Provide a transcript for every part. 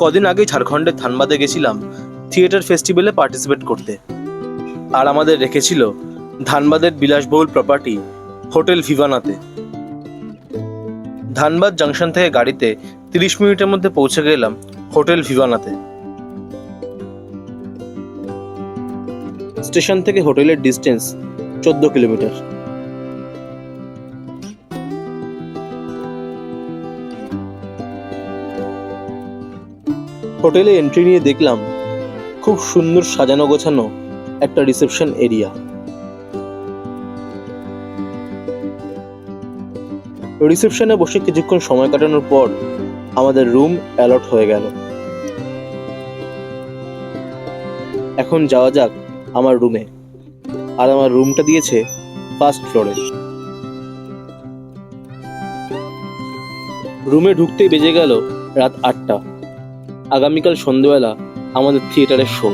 কদিন আগে ঝাড়খণ্ডের ধানবাদে গেছিলাম, থিয়েটার ফেস্টিভ্যালে পার্টিসিপেট করতে। আর আমাদের রেখেছিল ধানবাদের বিলাসবহুল প্রপার্টি হোটেল ভিভানাতে। ধানবাদ জাংশন থেকে গাড়িতে তিরিশ মিনিটের মধ্যে পৌঁছে গেলাম হোটেল ভিভানাতে। স্টেশন থেকে হোটেলের ডিস্টেন্স চোদ্দ কিলোমিটার। হোটেলে এন্ট্রি নিয়ে দেখলাম খুব সুন্দর সাজানো গোছানো একটা রিসেপশন এরিয়া রিসেপশনে বসে কিছুক্ষণ সময় কাটানোর পর আমাদের রুম অ্যালট হয়ে গেল। এখন যাওয়া যাক আমার রুমে আর আমার রুমটা দিয়েছে ফার্স্ট ফ্লোরে রুমে ঢুকতেই বেজে গেল রাত আটটা। আগামীকাল সন্ধ্যেবেলা আমাদের থিয়েটারের শো।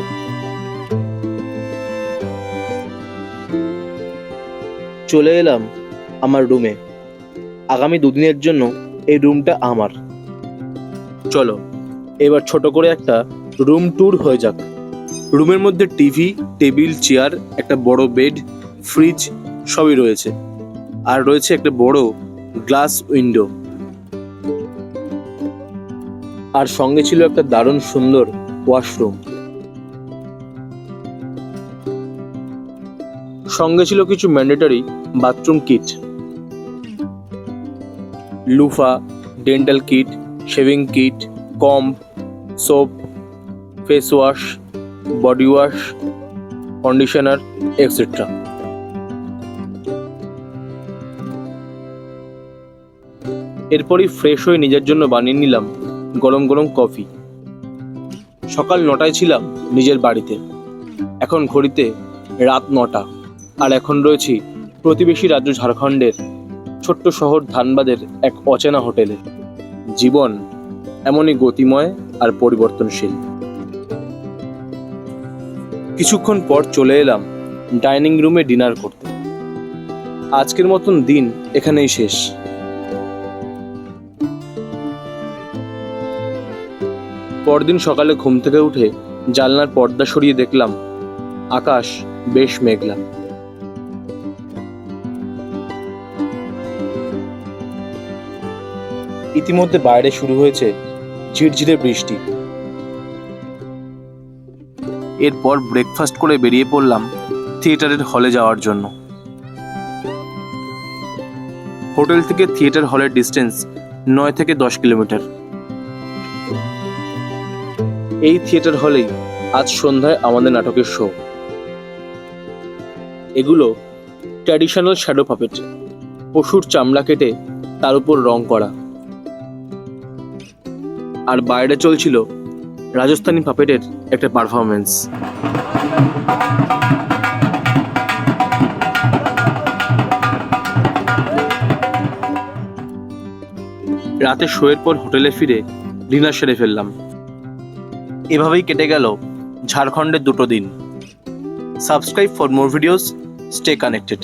চলে এলাম আমার রুমে। আগামী দুদিনের জন্য এই রুমটা আমার। চলো, এবার ছোট করে একটা রুম ট্যুর হয়ে যাক। রুমের মধ্যে টিভি, টেবিল, চেয়ার, একটা বড় বেড, ফ্রিজ সবই রয়েছে। আর রয়েছে একটা বড় গ্লাস উইন্ডো। আর সঙ্গে ছিল একটা দারুণ সুন্দর ওয়াশরুম সঙ্গে ছিল কিছু mandatory bathroom kit loofah dental kit shaving kit comb soap face wash body wash conditioner etcetera এরপরই ফ্রেশ হয়ে নিজের জন্য বানিয়ে নিলাম গরম গরম কফি। সকাল নটায় ছিলাম নিজের বাড়িতে। এখন ঘড়িতে রাত নটা। আর এখন রয়েছি প্রতিবেশী রাজ্য ঝাড়খণ্ডের ছোট্ট শহর ধানবাদের এক অচেনা হোটেলে। জীবন এমনই গতিময় আর পরিবর্তনশীল। কিছুক্ষণ পর চলে এলাম ডাইনিং রুমে ডিনার করতে। আজকের মতন দিন এখানেই শেষ। পরদিন সকালে ঘুম থেকে উঠে জানলার পর্দা সরিয়ে দেখলাম, আকাশ বেশ মেঘলা। ইতিমধ্যে বাইরে শুরু হয়েছে ঝিরঝিরে বৃষ্টি। এরপর ব্রেকফাস্ট করে বেরিয়ে পড়লাম থিয়েটারের হলে যাওয়ার জন্য। হোটেল থেকে থিয়েটার হলের ডিস্টেন্স নয় থেকে দশ কিলোমিটার। এই থিয়েটার হলেই আজ সন্ধ্যায় আমাদের নাটকের শো। এগুলো ট্র্যাডিশনাল শ্যাডো পাপেট, পশুর চামড়া কেটে তার উপর রং করা। আর বাইরে চলছিল রাজস্থানী পাপেটের একটা পারফরমেন্স রাতে শোয়ের পর হোটেলে ফিরে ডিনার সেরে ফেললাম। এভাবেই কেটে গেল ঝাড়খণ্ডের দুটো দিন। Subscribe for more videos stay connected